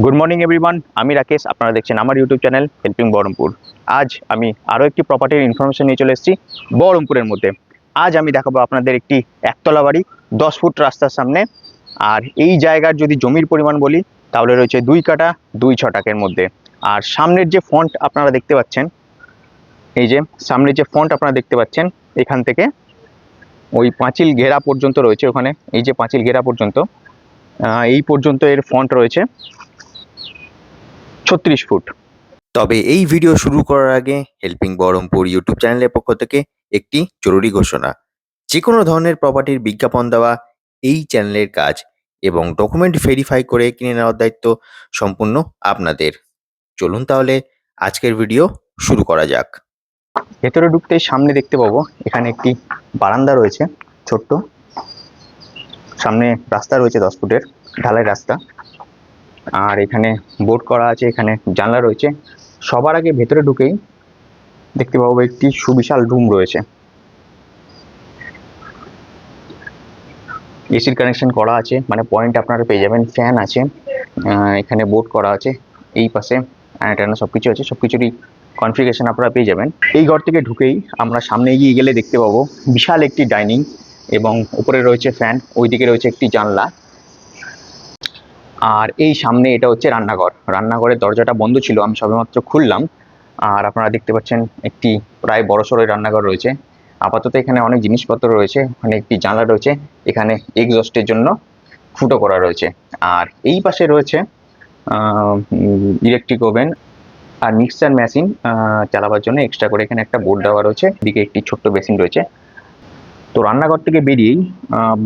Good morning everyone আমি রাকেশ, আপনারা দেখছেন আমার ইউটিউব চ্যানেল হেল্পিং বহরমপুর আজ আমি আরও একটি প্রপার্টির ইনফরমেশন নিয়ে চলে এসেছি বহরমপুরের মধ্যে। আজ আমি দেখাবো আপনাদের একটি একতলা বাড়ি, দশ ফুট রাস্তার সামনে। আর এই জায়গার যদি জমির পরিমাণ বলি, তাহলে রয়েছে দুই কাটা দুই ছটাকের মধ্যে। আর সামনের যে ফন্ট আপনারা দেখতে পাচ্ছেন, এই যে সামনের যে ফন্ট আপনারা দেখতে পাচ্ছেন, এখান থেকে ওই পাঁচিল ঘেরা পর্যন্ত রয়েছে ওখানে। এই যে পাঁচিল ঘেরা পর্যন্ত এই পর্যন্ত এর ফন্ট রয়েছে। ছত্রিশ ফুট। তবে এই ভিডিও শুরু করার আগে হেল্পিং বহরমপুর ইউটিউব চ্যানেলের পক্ষ থেকে একটি জরুরি ঘোষণা। যে কোনো ধরনের প্রপার্টির বিজ্ঞাপন দেওয়া এই চ্যানেলের কাজ এবং ডকুমেন্ট ভেরিফাই করে কিনে নেওয়ার দায়িত্ব সম্পূর্ণ আপনাদের। চলুন তাহলে আজকের ভিডিও শুরু করা যাক। ভেতরে ঢুকতে সামনে দেখতে পাবো এখানে একটি বারান্দা রয়েছে ছোট্ট। সামনে রাস্তা রয়েছে দশ ফুটের ঢালাই রাস্তা। আর এখানে বোর্ড করা আছে, এখানে জানলা রয়েছে। সবার আগে ভেতরে ঢুকেই দেখতে পাবো একটি সুবিশাল রুম রয়েছে। এসির কানেকশন করা আছে মানে পয়েন্ট আপনারা পেয়ে যাবেন ফ্যান আছে এখানে বোর্ড করা আছে, এই পাশে অ্যান্টেনা সব কিছু আছে সব কিছুরই কনফিগারেশন আপনারা পেয়ে যাবেন। এই ঘর থেকে ঢুকেই আমরা সামনে এগিয়ে গেলে দেখতে পাবো বিশাল একটি ডাইনিং এবং উপরে রয়েছে ফ্যান ওইদিকে রয়েছে একটি জানলা। আর এই সামনে এটা হচ্ছে রান্নাঘর। রান্নাঘরের দরজাটা বন্ধ ছিল, আমি সবেমাত্র খুললাম। আর আপনারা দেখতে পাচ্ছেন একটি প্রায় বড় সড়ো রান্নাঘর রয়েছে। আপাতত এখানে অনেক জিনিসপত্র রয়েছে ওখানে একটি জানলা রয়েছে, এখানে এক্সস্টের জন্য ফুটো করা রয়েছে। আর এই পাশে রয়েছে ইলেকট্রিক ওভেন আর মিক্সচার মেশিন চালাবার জন্য এক্সট্রা করে এখানে একটা বোর্ড দেওয়া রয়েছে। এদিকে একটি ছোট্ট বেসিন রয়েছে। তো রান্নাঘর থেকে বেরিয়েই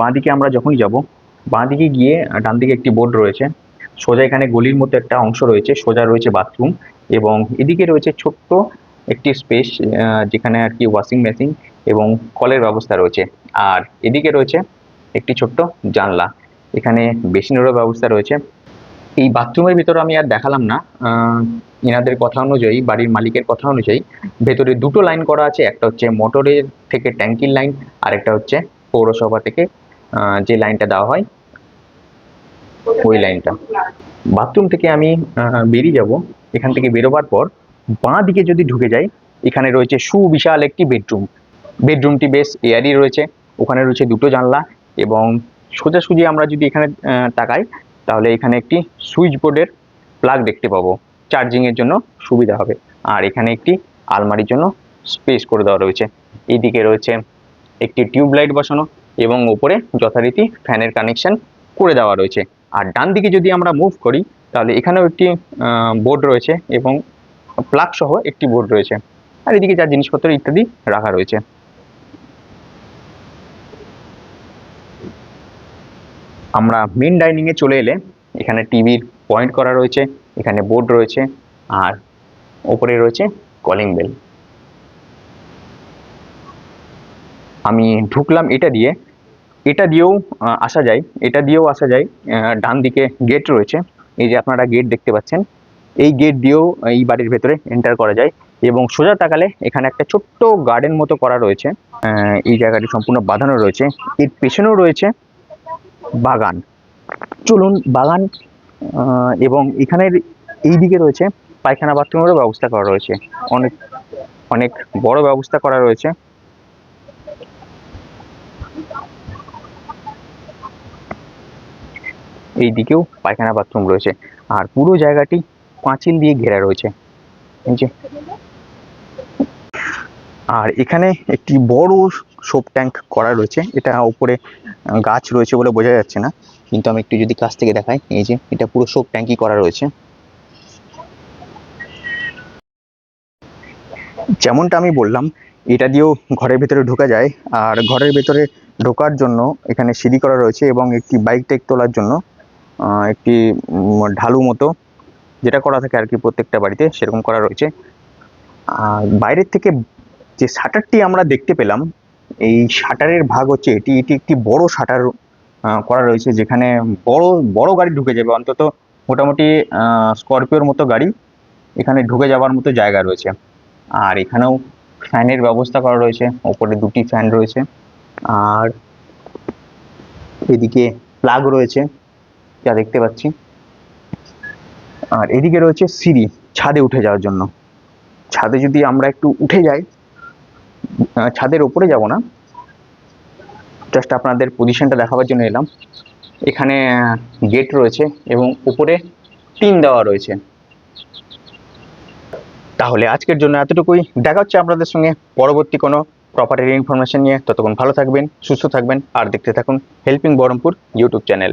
বাঁদিকে আমরা যখনই যাব বাঁদিকে গিয়ে ডান দিকে একটি বোর্ড রয়েছে। সোজা এখানে গলির মতো একটা অংশ রয়েছে, সোজা রয়েছে বাথরুম এবং এদিকে রয়েছে ছোট্ট একটি স্পেস যেখানে আর কি ওয়াশিং মেশিন এবং কলের ব্যবস্থা রয়েছে। আর এদিকে রয়েছে একটি ছোট্ট জানলা, এখানে বেসিনেরও ব্যবস্থা রয়েছে। এই বাথরুমের ভিতরে আমি আর দেখালাম না এনাদের কথা অনুযায়ী, বাড়ির মালিকের কথা অনুযায়ী, ভেতরে দুটো লাইন করা আছে, একটা হচ্ছে মোটরের থেকে ট্যাঙ্কির লাইন আর একটা হচ্ছে পৌরসভা থেকে যে লাইনটা দেওয়া হয়। ওই লাইনটা। বাথরুম থেকে আমি বেরিয়ে যাব। এখান থেকে বেরোবার পর বাঁ দিকে যদি ঢুকে যাই, এখানে রয়েছে সুবিশাল একটি বেডরুম। বেডরুমটি বেশ এয়ারি রয়েছে। ওখানে রয়েছে দুটো জানলা এবং সোজাসুজি আমরা যদি এখানে তাকাই, তাহলে এখানে একটি সুইচ বোর্ডের প্লাগ দেখতে পাবো। চার্জিংয়ের জন্য সুবিধা হবে। আর এখানে একটি আলমারির জন্য স্পেস করে দেওয়া রয়েছে। এইদিকে রয়েছে একটি টিউব লাইট বসানো এবং ওপরে যথারীতি ফ্যানের কানেকশন করে দেওয়া রয়েছে। আর ডান দিকে যদি আমরা মুভ করি, তাহলে এখানেও একটি বোর্ড রয়েছে এবং প্লাগ সহ একটি বোর্ড রয়েছে। আর এদিকে যা জিনিসপত্র ইত্যাদি রাখা রয়েছে। আমরা মেন ডাইনিংয়ে চলে এলে এখানে টিভির পয়েন্ট করা রয়েছে, এখানে বোর্ড রয়েছে, আর ওপরে রয়েছে কলিং বেল আমি ঢুকলাম এটা দিয়ে এটা দিয়েও আসা যায়, এটা দিয়েও আসা যায় ডান দিকে গেট রয়েছে, এই যে আপনারা গেট দেখতে পাচ্ছেন, এই গেট দিয়েও এই বাড়ির ভেতরে এন্টার করা যায় এবং সোজা তাকালে এখানে একটা ছোট্ট গার্ডেন মতো করা রয়েছে এই জায়গাটি সম্পূর্ণ বাঁধানো রয়েছে, এর পেছনেও রয়েছে বাগান। চলুন বাগান এবং এখানের এই দিকে রয়েছে পায়খানা বাথরুমেরও ব্যবস্থা করা রয়েছে, অনেক অনেক বড় ব্যবস্থা করা রয়েছে। এই দিকেও পায়খানা বাথরুম রয়েছে। আর পুরো জায়গাটি পাঁচিল দিয়ে ঘেরা রয়েছে। আর এখানে একটি বড় সোপ ট্যাঙ্ক করা রয়েছে। এটা উপরে গাছ রয়েছে বলে বোঝা যাচ্ছে না। কিন্তু আমি একটু যদি কাছ থেকে দেখাই, এই যে এটা পুরো সোপ ট্যাঙ্কই করা রয়েছে। যেমনটা আমি বললাম, এটা দিয়েও ঘরের ভেতরে ঢোকা যায়। আর ঘরের ভেতরে ঢোকার জন্য এখানে সিঁড়ি করা রয়েছে এবং একটি বাইক টেক তোলার জন্য একটি ঢালু মতো, যেটা করা থাকে আর কি প্রত্যেকটা বাড়িতে, সেরকম করা রয়েছে। আর বাইরের থেকে যে শাটারটি আমরা দেখতে পেলাম, এই শাটারের ভাগ হচ্ছে এটি এটি একটি বড় শাটার করা রয়েছে, যেখানে বড় বড় গাড়ি ঢুকে যাবে, অন্তত মোটামুটি স্করপিওর মতো গাড়ি এখানে ঢুকে যাওয়ার মতো জায়গা রয়েছে। আর এখানেও ফ্যানের ব্যবস্থা করা রয়েছে, ওপরে দুটি ফ্যান রয়েছে। আর এদিকে প্লাগ রয়েছে যা দেখতে পাচ্ছি। আর এদিকে রয়েছে সিঁড়ি, ছাদে উঠে যাওয়ার জন্য। ছাদে যদি আমরা একটু উঠে যাই ছাদের ওপরে যাব না। জাস্ট আপনাদের পজিশনটা দেখাবার জন্য এলাম। এখানে গেট রয়েছে এবং উপরে টিন দেওয়া রয়েছে। তাহলে আজকের জন্য এতটুকুই। দেখা হচ্ছে আপনাদের সঙ্গে পরবর্তী কোনো প্রপার্টির ইনফরমেশন নিয়ে। ততক্ষণ ভালো থাকবেন, সুস্থ থাকবেন, আর দেখতে থাকুন হেল্পিং বহরমপুর ইউটিউব চ্যানেল